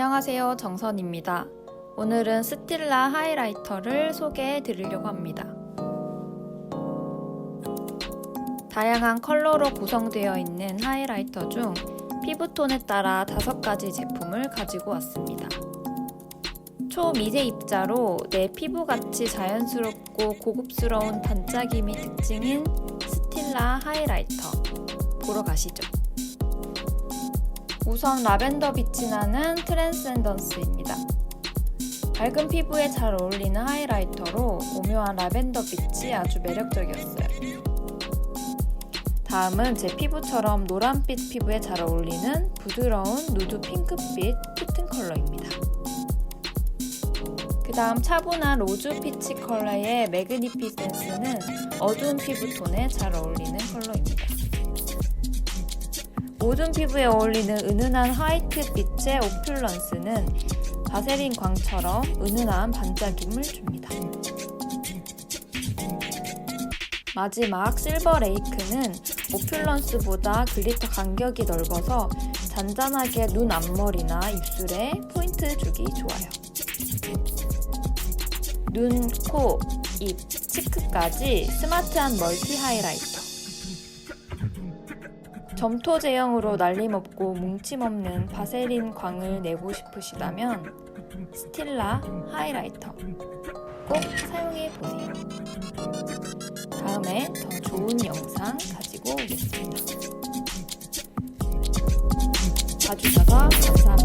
안녕하세요. 정선입니다. 오늘은 스틸라 하이라이터를 소개해 드리려고 합니다. 다양한 컬러로 구성되어 있는 하이라이터 중 피부톤에 따라 다섯 가지 제품을 가지고 왔습니다. 초미세 입자로 내 피부같이 자연스럽고 고급스러운 반짝임이 특징인 스틸라 하이라이터. 보러 가시죠. 우선 라벤더 빛이 나는 트랜센던스입니다. 밝은 피부에 잘 어울리는 하이라이터로 오묘한 라벤더 빛이 아주 매력적이었어요. 다음은 제 피부처럼 노란빛 피부에 잘 어울리는 부드러운 누드 핑크빛 피튼 컬러입니다. 그 다음 차분한 로즈 피치 컬러의 매그니피센스는 어두운 피부톤에 잘 어울리는 컬러입니다. 모든 피부에 어울리는 은은한 화이트 빛의 오퓰런스는 바세린 광처럼 은은한 반짝임을 줍니다. 마지막 실버 레이크는 오퓰런스보다 글리터 간격이 넓어서 잔잔하게 눈 앞머리나 입술에 포인트 주기 좋아요. 눈, 코, 입, 치크까지 스마트한 멀티 하이라이터. 점토 제형으로 날림없고 뭉침 없는 바세린 광을 내고 싶으시다면 스틸라 하이라이터 꼭 사용해 보세요. 다음에 더 좋은 영상 가지고 오겠습니다. 봐주셔서 감사합니다.